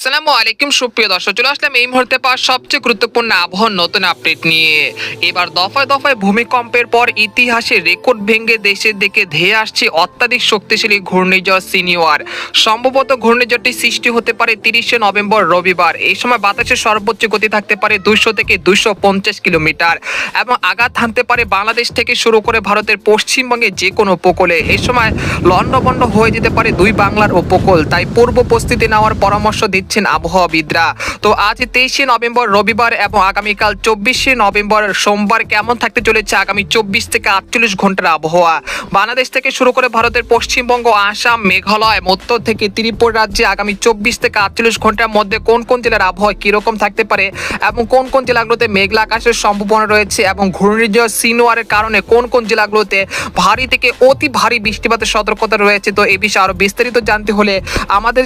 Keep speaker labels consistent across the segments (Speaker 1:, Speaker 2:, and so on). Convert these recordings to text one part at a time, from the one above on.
Speaker 1: আসসালামু আলাইকুম, সুপ্রিয় দর্শক, চলে আসলাম এই মুহূর্তে পাওয়া সবচেয়ে গুরুত্বপূর্ণ আবহাওয়ার নতুন আপডেট নিয়ে। এবার দফায় দফায় ভূমিকম্পের পর ইতিহাসে রেকর্ড ভেঙে দেশের দিকে ধেয়ে আসছে অত্যাধিক শক্তিশালী ঘূর্ণিঝড় সিনিয়র সম্ভবত ঘূর্ণিঝড়টি সৃষ্টি হতে পারে তিরিশে নভেম্বর রবিবার। এই সময় বাতাসের সর্বোচ্চ গতি থাকতে পারে দুইশো থেকে দুইশো পঞ্চাশ কিলোমিটার এবং আঘাত হানতে পারে বাংলাদেশ থেকে শুরু করে ভারতের পশ্চিমবঙ্গে যে কোনো উপকূলে। এই সময় লণ্ডভণ্ড হয়ে যেতে পারে দুই বাংলার উপকূল। তাই পূর্ব প্রস্তুতি নেওয়ার পরামর্শ দিচ্ছেন আবহাওয়াবিদরা। তো আজ তেইশে নভেম্বর রবিবার এবং আগামীকাল চব্বিশে নভেম্বর সোমবার কেমন থাকতে চলেছে আগামী চব্বিশ থেকে আটচল্লিশ ঘণ্টার আবহাওয়া? বাংলাদেশ থেকে শুরু করে ভারতের পশ্চিমবঙ্গ, আসাম, মেঘালয়, মধ্য থেকে ত্রিপুরা রাজ্যে আগামী চব্বিশ থেকে আটচল্লিশ ঘণ্টার মধ্যে কোন কোন জেলার আবহাওয়া কীরকম থাকতে পারে এবং কোন কোন জেলাগুলোতে মেঘলা আকাশের সম্ভাবনা রয়েছে এবং ঘূর্ণিঝড় সিনোয়ারের কারণে কোন কোন জেলাগুলোতে ভারী থেকে অতি ভারী বৃষ্টিপাতের সতর্কতা রয়েছে? তো এই বিষয়ে আরও বিস্তারিত জানতে হলে আমাদের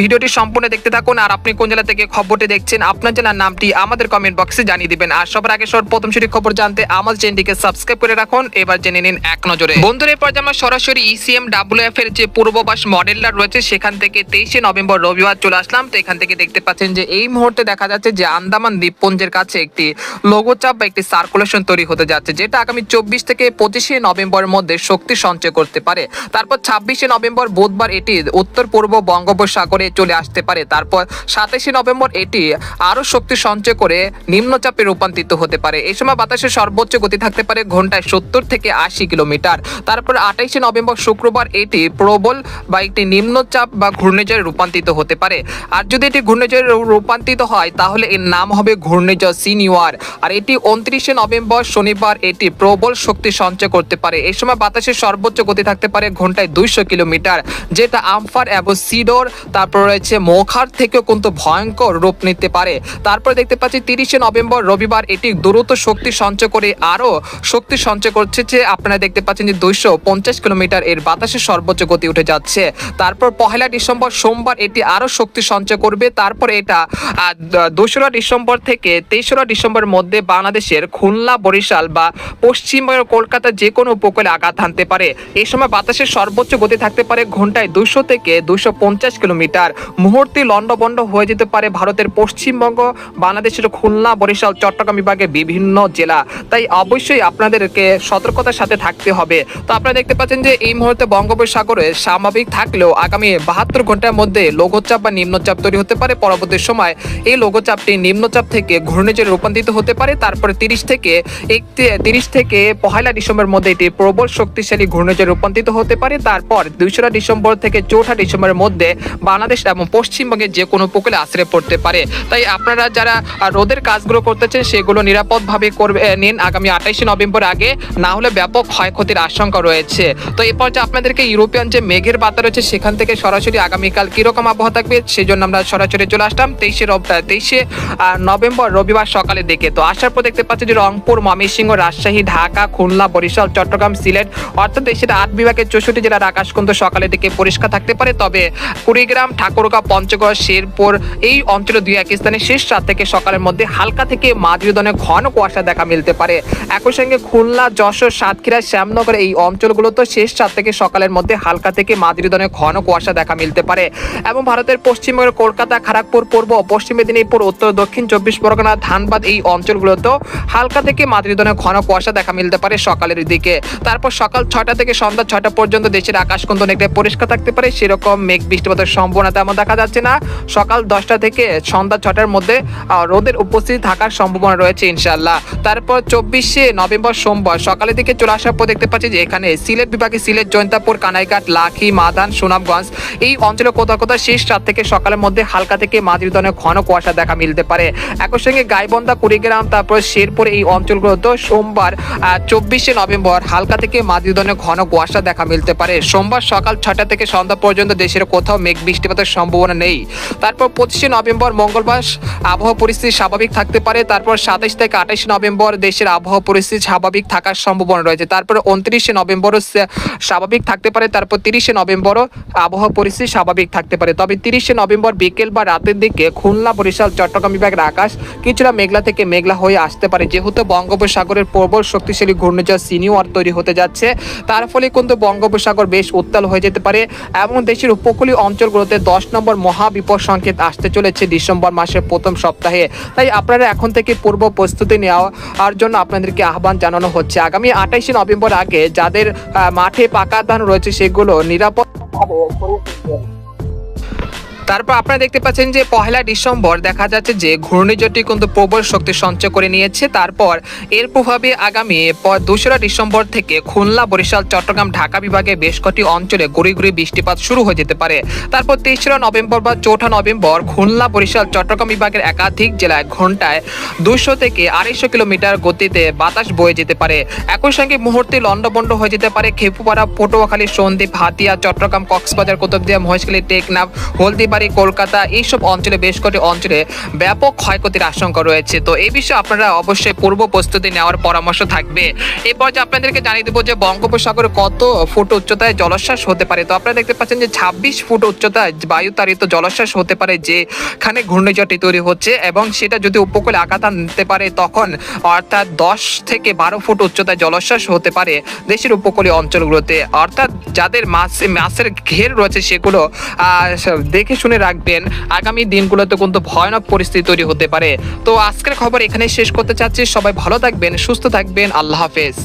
Speaker 1: ভিডিওটি সম্পূর্ণ দেখতে থাকুন আর আপনি কোন জেলা থেকে খবরটি দেখছেন, আপনার জেলার নামটি আমাদের কমেন্ট বক্সে জানিয়ে দিবেন। আর সবার আগে সব প্রথম সেটি খবর জানতে আমাদের চ্যানেলটিকে সাবস্ক্রাইব করে রাখুন। এবার জেনে নিন এক নজরে। বন্ধুরা, এরপর যে আমরা সরাসরি E ইসিএম ডাব্লিউএফ এর যে পূর্ববাস মডেলটা রয়েছে, সেখান থেকে তেইশে নভেম্বর রবিবার চলে আসলাম। তো এখান থেকে দেখতে পাচ্ছেন যে এই মুহূর্তে দেখা যাচ্ছে যে আন্দামান দ্বীপপুঞ্জের কাছে একটি লঘুচাপ বা একটি সার্কুলেশন তৈরি হতে যাচ্ছে, যেটা আগামী চব্বিশ থেকে পঁচিশে নভেম্বরের মধ্যে শক্তি সঞ্চয় করতে পারে। তারপর ছাব্বিশে নভেম্বর বুধবার এটি উত্তর পূর্ব বঙ্গোপসাগরে চলে আসতে পারে। তারপর সাতাশে নভেম্বর এটি আরও শক্তি সঞ্চয় করে নিম্নচাপে রূপান্তরিত হতে পারে। এই সময় বাতাসের সর্বোচ্চ গতি থাকতে পারে ঘন্টায় সত্তর থেকে আশি কিলোমিটার। তারপর আঠাইশে নভেম্বর শুক্রবার এটি প্রবল বা একটি নিম্নচাপ বা ঘূর্ণিঝড়ে রূপান্তরিত হতে পারে। আর যদি এটি ঘূর্ণিঝড়ে রূপান্তরিত হয়, তাহলে এর নাম হবে ঘূর্ণিঝড় সিনিয়র আর এটি উনত্রিশে নভেম্বর শনিবার এটি প্রবল শক্তি সঞ্চয় করতে পারে। এই সময় বাতাসের সর্বোচ্চ গতি থাকতে পারে ঘন্টায় দুইশো কিলোমিটার, যেটা আমফার এবং সিডোর, তারপর রয়েছে মোখার থেকেও কিন্তু ভয়ঙ্কর রূপ নিতে পারে। তারপর দেখতে পাচ্ছি, তিরিশে নভেম্বর, রবিবার এটি দ্রুত শক্তি সঞ্চয় করে আরও শক্তি সঞ্চয় করছে যে আপনারা দেখতে পাচ্ছেন যে দুইশো পঞ্চাশ কিলোমিটার এর বাতাসের সর্বোচ্চ গতি উঠে যাচ্ছে। তারপর পহেলা ডিসেম্বর, সোমবার এটি আরও শক্তি সঞ্চয় করবে। তারপর এটা দোসরা ডিসেম্বর থেকে তেসরা ডিসেম্বরের মধ্যে বাংলাদেশের খুলনা, বরিশাল বা পশ্চিমবঙ্গের কলকাতা যে কোনো উপকূলে আঘাত হানতে পারে। এই সময় বাতাসের সর্বোচ্চ গতি থাকতে পারে ঘন্টায় দুশো থেকে দুশো কিলোমিটার। মুহূর্তে লন্ডবন্ড হয়ে যেতে পারে ভারতের পশ্চিমবঙ্গ, বাংলাদেশের খুলনা, বরিশাল, চট্টগ্রাম বিভাগের বিভিন্ন জেলা। তাই অবশ্যই আপনাদেরকে সতর্কতার সাথে থাকতে হবে। তো আপনারা দেখতে পাচ্ছেন যে এই মুহূর্তে বঙ্গোপসাগরে স্বাভাবিক থাকলেও আগামী বাহাত্তর ঘণ্টার মধ্যে লঘুচাপ বা নিম্নচাপ তৈরি হতে পারে। পরবর্তী সময় এই লঘুচাপটি নিম্নচাপ থেকে ঘূর্ণিঝড়ে রূপান্তরিত হতে পারে। তারপরে তিরিশ থেকে একটি, তিরিশ থেকে পহেলা ডিসেম্বরের মধ্যে এটি প্রবল শক্তিশালী ঘূর্ণিঝড়ে রূপান্তরিত হতে পারে। তারপর দুইশোরা ডিসেম্বর থেকে চৌঠা ডিসেম্বরের মধ্যে বাংলাদেশ এবং পশ্চিমবঙ্গের যে কোনো উপকূলে আশ্রয় পড়তে পারে। তাই আপনারা যারা রোদের কাজগুলো করতেছেন, সেগুলো নিরাপদভাবে করবে, নিন আগামী আঠাইশে নভেম্বর আগে। না হলে ব্যাপক ক্ষয়ক্ষতির আশঙ্কা রয়েছে। তো এরপর যে আপনাদেরকে ইউরোপিয়ান যে মেঘের বাতা রয়েছে, সেখান থেকে সরাসরি আগামীকাল কীরকম আবহাওয়া থাকবে সেই জন্য আমরা সরাসরি চলে আসলাম তেইশে তেইশে নভেম্বর রবিবার সকালে দেখে তো আসার পর দেখতে পাচ্ছি যে রংপুর, ময়মনসিংহ, রাজশাহী, ঢাকা, খুলনা, বরিশাল, চট্টগ্রাম, সিলেট, অর্থাৎ দেশের আট বিভাগের চৌষট্টি জেলার আকাশ কিন্তু সকালের দিকে পরিষ্কার থাকতে পারে। তবে কুড়িগ্রাম, ঠাকুরগাঁও, পঞ্চগড় শেরপুর এই অঞ্চলে দুই এক স্থানে শেষ রাত থেকে সকালের মধ্যে হালকা থেকে মাঝারি ধরনের ঘন কুয়াশা দেখা মিলতে পারে। একই সঙ্গে খুলনা, যশোর, সাতক্ষীরা, শ্যামনগর এই অঞ্চলগুলোতে শেষ রাত থেকে সকালের মধ্যে হালকা থেকে মাঝারি ধরনের ঘন কুয়াশা দেখা মিলতে পারে। এবং ভারতের পশ্চিমবঙ্গের কলকাতা খড়গপুর পূর্ব, পশ্চিম মেদিনীপুর, উত্তর, দক্ষিণ, চব্বিশ পরগনা, ধানবাদ এই অঞ্চলগুলোতেও হালকা থেকে মাঝারি ধরনের ঘন কুয়াশা দেখা মিলতে পারে সকালের দিকে। তারপর সকাল ছটা থেকে সন্ধ্যা ছটা পর্যন্ত দেশের আকাশ কিন্তু অনেকটা পরিষ্কার থাকতে পারে। সেরকম মেঘ বৃষ্টিপাতের সম্ভাবনা তেমন দেখা যাচ্ছে না। সকাল দশটা থেকে সন্ধ্যা ছটার মধ্যে রোদের উপস্থিতি থাকার সম্ভাবনা রয়েছে ইনশাল্লাহ তারপর চব্বিশে নভেম্বর সোমবার সকালের দিকে চলে আসার পর দেখতে পাচ্ছি যে এখানে সিলেট বিভাগে সিলেট জৈন্তাপুর কানাইঘাট, লাখি, মাদান, সুনামগঞ্জ এই অঞ্চলে কোথাও কোথাও শেষ রাত থেকে সকালের মধ্যে হালকা থেকে মাঝারি ধরনের ঘন কুয়াশা দেখা মিলতে পারে। একই সঙ্গে গাইবন্ধা, কুড়িগ্রাম, তারপর শেরপুর এই অঞ্চলগুলোতে সোমবার চব্বিশে নভেম্বর হালকা থেকে মাঝারি ধরনের ঘন কুয়াশা দেখা মিলতে পারে। সোমবার সকাল ছটা থেকে সন্ধ্যা পর্যন্ত দেশের কোথাও মেঘ বৃষ্টিপাতের সম্ভাবনা নেই। তারপর পঁচিশে নভেম্বর মঙ্গলবার আবহাওয়া পরিস্থিতি স্বাভাবিক থাকতে পারে। তারপর সাতাশ থেকে আঠাশ নভেম্বর দেশের আবহাওয়া পরিস্থিতি স্বাভাবিক থাকার সম্ভাবনা রয়েছে। তারপর উনত্রিশে নভেম্বরও স্বাভাবিক থাকতে পারে। তারপর তিরিশে নভেম্বরও আবহাওয়া পরিস্থিতি স্বাভাবিক থাকতে পারে। তবে তিরিশে নভেম্বর বিকেল বা রাতের দিকে খুলনা, বরিশাল, চট্টগ্রাম বিভাগের আকাশ কিছুটা মেঘলা থেকে মেঘলা হয়ে আসতে পারে। যেহেতু বঙ্গোপসাগরের প্রবল শক্তিশালী ঘূর্ণিঝড় সিনিয়র তৈরি হতে যাচ্ছে, তার ফলে কিন্তু বঙ্গোপসাগর বেশ উত্তাল হয়ে যেতে পারে। এবং দেশের উপকূলীয় অঞ্চলগুলোতে দশ নম্বর মহা মহাবিপদ সংকেত আসতে চলেছে ডিসেম্বর মাসের প্রথম সপ্তাহে। তাই আপনারা এখন থেকে পূর্ব প্রস্তুতি নেওয়ার জন্য আপনাদেরকে আহ্বান জানানো হচ্ছে। আগামী আঠাইশে নভেম্বর আগে যাদের মাঠে পাকা ধান রয়েছে সেগুলো নিরাপদ তারপর আপনারা দেখতে পাচ্ছেন যে পহেলা ডিসেম্বর দেখা যাচ্ছে যে ঘূর্ণিঝড়টি কিন্তু প্রবল শক্তি সঞ্চয় করে নিয়েছে। তারপর এর প্রভাবে আগামী দোসরা ডিসেম্বর থেকে খুলনা, বরিশাল, চট্টগ্রাম, ঢাকা বিভাগে বেশ কটি অঞ্চলে গুড়ি গুড়ি বৃষ্টিপাত শুরু হয়ে যেতে পারে। তারপর তেসরা নভেম্বর বা চৌঠা নভেম্বর খুলনা, বরিশাল, চট্টগ্রাম বিভাগের একাধিক জেলায় ঘন্টায় দুশো থেকে আড়াইশো কিলোমিটার গতিতে বাতাস বয়ে যেতে পারে। একই সঙ্গে মুহূর্তে লন্ডবন্ড হয়ে যেতে পারে। খেপুপাড়া, পটুয়াখালী, সন্দ্বীপ, হাতিয়া, চট্টগ্রাম, কক্সবাজার, কুতুবদিয়া, মহেশখালী, টেকনাফ হলদিবাড়ি কলকাতা, এইসব অঞ্চলে বেশ কটি অঞ্চলে ব্যাপক ক্ষয়ক্ষতির আশঙ্কা রয়েছে। তো এই বিষয়ে আপনারা অবশ্যই পূর্ব প্রস্তুতি নেওয়ার পরামর্শ থাকবে। এরপর যে আপনাদেরকে জানিয়ে দেবো যে বঙ্গোপসাগরে কত ফুট উচ্চতায় জলোচ্ছ্বাস হতে পারে? তো আপনারা দেখতে পাচ্ছেন যে ছাব্বিশ ফুট উচ্চতায় বায়ুতাড়িত জলোচ্ছ্বাস হতে পারে, যেখানে ঘূর্ণিঝড়টি তৈরি হচ্ছে এবং সেটা যদি উপকূলে আঘাত নিতে পারে, তখন অর্থাৎ দশ থেকে বারো ফুট উচ্চতায় জলোচ্ছ্বাস হতে পারে দেশের উপকূলীয় অঞ্চলগুলোতে। অর্থাৎ যাদের মাছ মাছের ঘের রয়েছে সেগুলো দেখে শুনে রাখবেন, আগামী দিনগুলোতে কিন্তু ভয়ানক পরিস্থিতি তৈরি হতে পারে। তো আজকের খবর এখানেই শেষ করতে চাচ্ছি। সবাই ভালো থাকবেন, সুস্থ থাকবেন। আল্লাহ হাফেজ।